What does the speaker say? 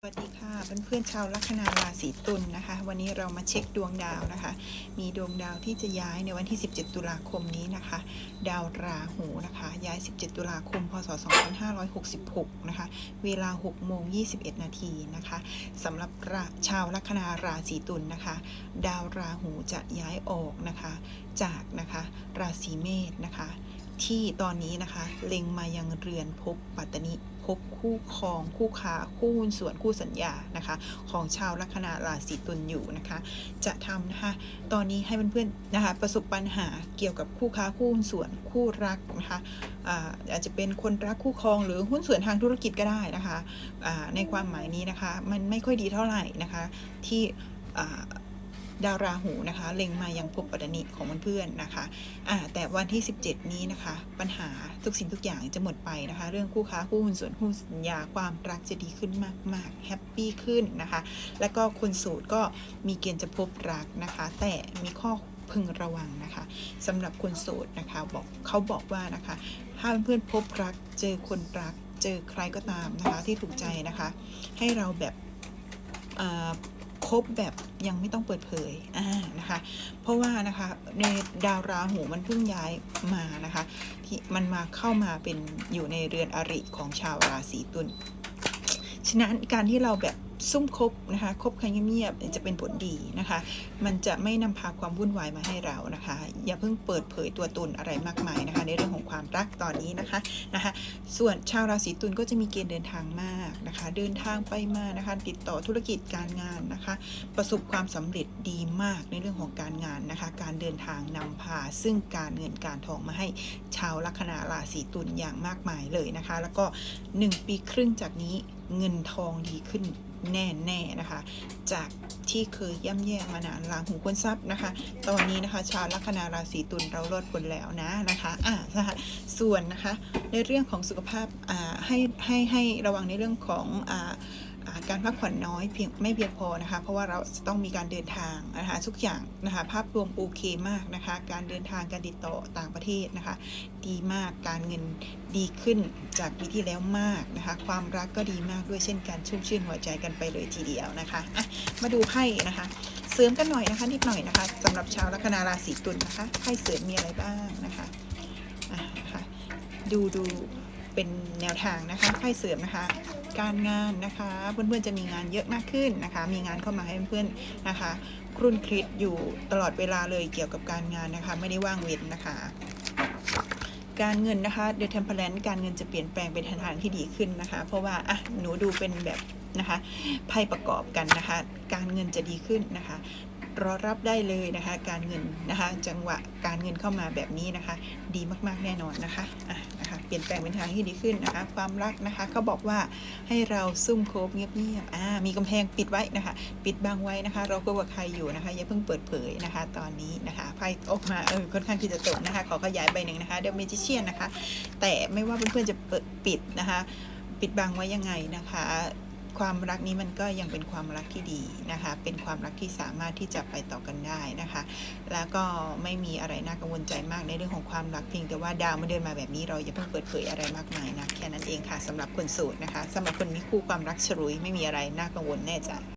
สวัสดีค่ะเพื่อนๆชาวลัคนาราศีตุลนะคะ วันนี้เรามาเช็คดวงดาวนะคะ มีดวงดาวที่จะย้ายในวันที่ 17 ตุลาคมนี้นะคะ ดาวราหูนะคะ ย้าย 17 ตุลาคม พศ 2566 นะคะ เวลา 6 โมง 21 นาทีนะคะสำหรับชาวลัคนาราศีตุลนะคะ ดาวราหูจะย้ายออกนะคะ จากนะคะ ราศีเมษนะคะ ที่ตอนนี้นะคะ เล็งมายังเรือนภพปัตตนิภพคู่ครองคู่ค้าคู่หุ้นส่วนคู่สัญญานะคะ ของชาวลัคนาราศีตุลอยู่นะคะ จะทำนะคะตอนนี้ให้เพื่อนๆนะคะประสบปัญหาเกี่ยวกับคู่ค้าคู่หุ้นส่วนคู่รักนะคะอาจจะเป็นคนรักคู่ครองหรือหุ้นส่วนทางธุรกิจก็ได้นะคะในความหมายนี้นะคะ มันไม่ค่อยดีเท่าไหร่นะคะที่ ดาวราหูนะคะ เล็งมายังภพปัตนิของเพื่อนๆนะคะอ่าแต่วันที่ 17 นี้นะคะ ปัญหาทุกสิ่งทุกอย่างจะหมดไปนะคะ เรื่องคู่ค้าคู่หุ้นส่วนคู่สัญญาความรักจะดีขึ้นมากๆแฮปปี้ขึ้นนะคะ แล้วก็คนโสูตรก็มีเกณฑ์จะพบรักนะคะ แต่มีข้อพึงระวังนะคะสำหรับคนโสดนะคะบอกเขาบอกว่านะคะ ถ้าเพื่อนพบรักเจอคนรักเจอใครก็ตามนะคะที่ถูกใจนะคะ ให้เราแบบ คบแบบยังไม่ต้องเปิดเผยอ่านะคะ เพราะว่านะคะในดาวราหูมันเพิ่งย้ายมานะคะที่มันมาเข้ามาเป็นอยู่ในเรือนอริของชาวราศีตุลฉะนั้นการที่เราแบบซุ่มคบนะคะคบใครเงียบๆจะเป็นผลดีนะคะ มันจะไม่นำพาความวุ่นวายมาให้เรานะคะ อย่าเพิ่งเปิดเผยตัวตนอะไรมากมายนะคะ ในเรื่องของ ความรักตอนนี้นะคะนะคะส่วนชาวราศีตุลก็จะมีเกณฑ์เดินทางมากนะคะ เดินทางไปมานะคะ ติดต่อธุรกิจการงานนะคะ ประสบความสำเร็จดีมากในเรื่องของการงานนะคะ การเดินทางนำพา ซึ่งการเงินการทองมาให้ชาวลัคนาราศีตุลอย่างมากมายเลยนะคะ แล้วก็ 1 ปีครึ่งจากนี้เงินทองดีขึ้น แน่ๆนะคะ จากที่เคยย่ำแย่มานานลางหูควนทรัพย์นะคะ ตอนนี้นะคะชาวลัคนาราศีตุลเราลดคนแล้วนะนะคะอ่านะคะส่วนนะคะในเรื่องของสุขภาพอ่าให้ให้ให้ระวังในเรื่องของอ่า การพักผ่อนน้อยเพียงไม่เพียงพอนะคะ เพราะว่าเราจะต้องมีการเดินทางนะคะทุกอย่างนะคะภาพรวมโอเคมากนะคะ การเดินทางการติดต่อต่างประเทศนะคะ ดีมากการเงินดีขึ้นจากปีที่แล้วมากนะคะ ความรักก็ดีมากด้วยเช่นกันชุ่มชื่นหัวใจกันไปเลยทีเดียวนะคะะมาดูไพ่นะคะ เสริมกันหน่อยนะคะ นิดหน่อยนะคะสำหรับชาวลัคนาราศีตุลนะคะไพ่เสริมมีอะไรบ้างนะคะะนะคะดูดู เป็นแนวทางนะคะไพ่เสริมนะคะ การงานนะคะเพื่อนๆจะมีงานเยอะมากขึ้นนะคะ มีงานเข้ามาให้เพื่อนๆนะคะครุ่นคิดอยู่ตลอดเวลาเลยเกี่ยวกับการงานนะคะ ไม่ได้ว่างเว้นนะคะ การเงินนะคะเด e เทมเพลนการเงินจะเปลี่ยนแปลงเป็นทางที่ดีขึ้นนะคะ เพราะว่าอะหนูดูเป็นแบบนะคะไพ่ประกอบกันนะคะ การเงินจะดีขึ้นนะคะรอรับได้เลยนะคะ การเงินนะคะ จังหวะการเงินเข้ามาแบบนี้นะคะ ดีมากๆแน่นอนนะคะะ นะคะเปลี่ยนแปลงเป็นทางที่ดีขึ้นนะคะ ความรักนะคะเขาบอกว่าให้เราซุ่มโคบเงียบๆอ่ามีกำแพงปิดไว้นะคะ ปิดบังไว้นะคะ เราก็ว่าใครอยู่นะคะ อย่าเพิ่งเปิดเผยนะคะ ตอนนี้นะคะไพ่ออกมาเออค่อนข้างที่จะตกนะคะ ขอขยายใบหนึ่งนะคะเดอะเมจิเชียนนะคะ แต่ไม่ว่าเพื่อนๆจะเปิดปิดนะคะ ปิดบังไว้ยังไงนะคะ ความรักนี้มันก็ยังเป็นความรักที่ดีนะคะ เป็นความรักที่สามารถที่จะไปต่อกันได้นะคะ แล้วก็ไม่มีอะไรน่ากังวลใจมากในเรื่องของความรักเพียงแต่ว่าดาวมันเดินมาแบบนี้เราอย่าเพิ่งเปิดเผยอะไรมากมายนะแค่นั้นเองค่ะสำหรับคนโสดนะคะสำหรับคนมีคู่ความรักฉรุยไม่มีอะไรน่ากังวลแน่ใจ